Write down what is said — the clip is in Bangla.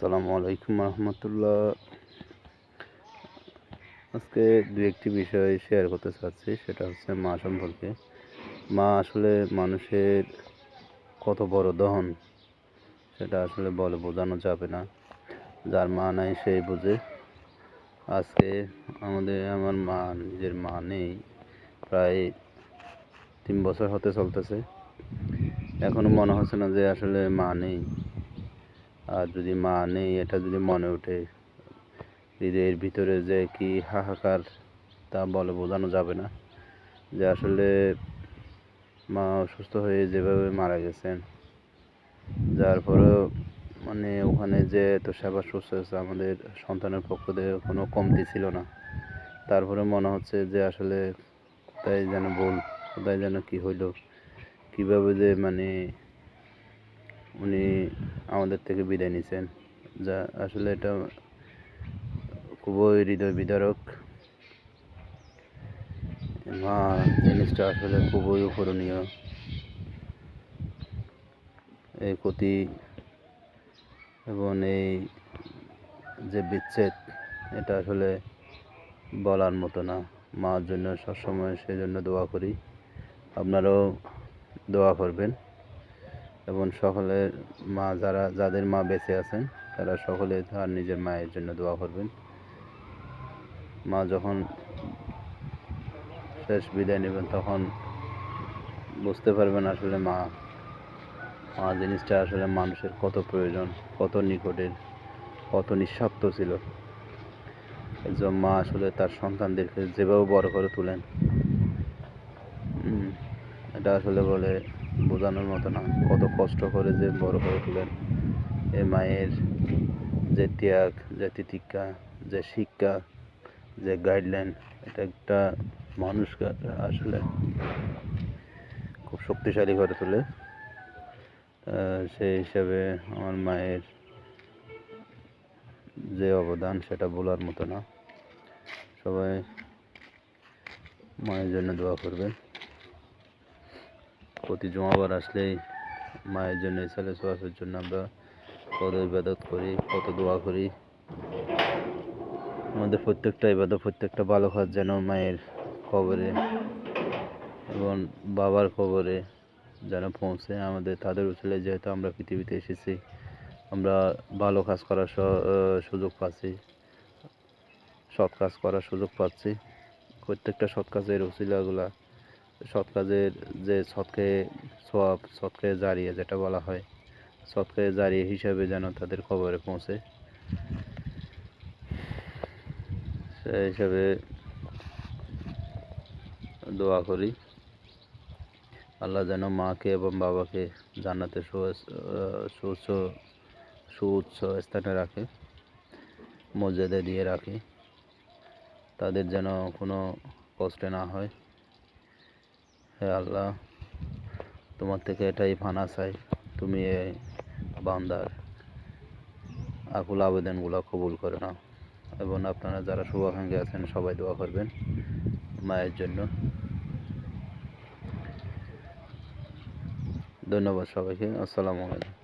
আসসালামু আলাইকুম রহমতুল্লাহ। আজকে দু একটি বিষয় শেয়ার করতে চাচ্ছি, সেটা হচ্ছে মা সম্পর্কে। মা আসলে মানুষের কত বড় দহন, সেটা আসলে বলে বোঝানো যাবে না। যার মা নাই সেই বোঝে। আজকে আমাদের, আমার মা নিজের মা নেই, প্রায় তিন বছর হতে চলতেছে। এখনও মনে হচ্ছে না যে আসলে মা নেই। আর যদি মা নেই, এটা যদি মনে ওঠে, হৃদয়ের ভিতরে যে কি হাহাকার, তা বলে বোঝানো যাবে না। যে আসলে মা অসুস্থ হয়ে যেভাবে মারা গেছেন, যার পরেও মানে ওখানে যে এত সেবা শুশ্রূষা আমাদের সন্তানের পক্ষ থেকে কোনো কমতি ছিল না। তারপরে মনে হচ্ছে যে আসলে তাই যেন ভুল, কোথায় যেন কি হইল, কীভাবে যে মানে উনি আমাদের থেকে বিদায় নিছেন। যা আসলে এটা খুবই হৃদয় বিদারক। মা, জিনিসটা আসলে খুবই উপরণীয় এই ক্ষতি এবং এই যে বিচ্ছেদ, এটা আসলে বলার মতো না। মার জন্য সবসময় সেই জন্য দোয়া করি। আপনারাও দোয়া করবেন। এবং সকলের মা যারা, যাদের মা বেঁচে আছেন, তারা সকলে তার নিজের মায়ের জন্য দোয়া করবেন। মা যখন শেষ বিদায় নেবেন, তখন বুঝতে পারবেন আসলে মা মা জিনিসটা আসলে মানুষের কত প্রয়োজন, কত নিকটের, কত নিঃস্বার্থ ছিল। একজন মা আসলে তার সন্তানদেরকে যেভাবে বড় করে তোলেন এটা আসলে বলে বোঝানোর মতো না। কত কষ্ট করে যে বড় করে তোলেন এ মায়ের যে ত্যাগ, যে তিতিক্ষা, যে শিক্ষা, যে গাইডলাইন এটা একটা মানুষকে আসলে খুব শক্তিশালী করে তোলে। সেই হিসাবে আমার মায়ের যে অবদান, সেটা বলার মতো না। সবাই মায়ের জন্য দোয়া করবেন। প্রতি জমাবার আসলেই মায়ের জন্য ইসালে সোয়াফের জন্য আমরা কত ইবাদত করি, কত দোয়া করি। আমাদের প্রত্যেকটা ইবাদত, প্রত্যেকটা ভালো কাজ যেন মায়ের কবরে এবং বাবার কবরে যেন পৌঁছে। আমাদের তাদের উচলে যেহেতু আমরা পৃথিবীতে এসেছি, আমরা ভালো কাজ করার সুযোগ পাচ্ছি, সৎ কাজ করার সুযোগ পাচ্ছি। প্রত্যেকটা সৎ কাজের উচিলাগুলা সৎ কাজের যে সৎকে সোয়াব সৎকে জারিয়ে যেটা বলা হয়, সৎকে জারিয়ে হিসাবে যেন তাদের খবরে পৌঁছে। সেই হিসাবে দোয়া করি, আল্লাহ যেন মাকে এবং বাবাকে জান্নাতে সুউচ্চ সুউচ্চ স্থানে রাখে মর্যাদা দিয়ে রাখে, তাদের যেন কোনো কষ্টে না হয়। হে আল্লাহ, তোমার থেকে এটাই ফানা চাই, তুমি এই বান্দার আকুল আবেদনগুলো কবুল করে নাও। এবং আপনারা যারা শুভাকাঙ্ক্ষী আছেন, সবাই দোয়া করবেন মায়ের জন্য। ধন্যবাদ সবাইকে। আসসালামু আলাইকুম।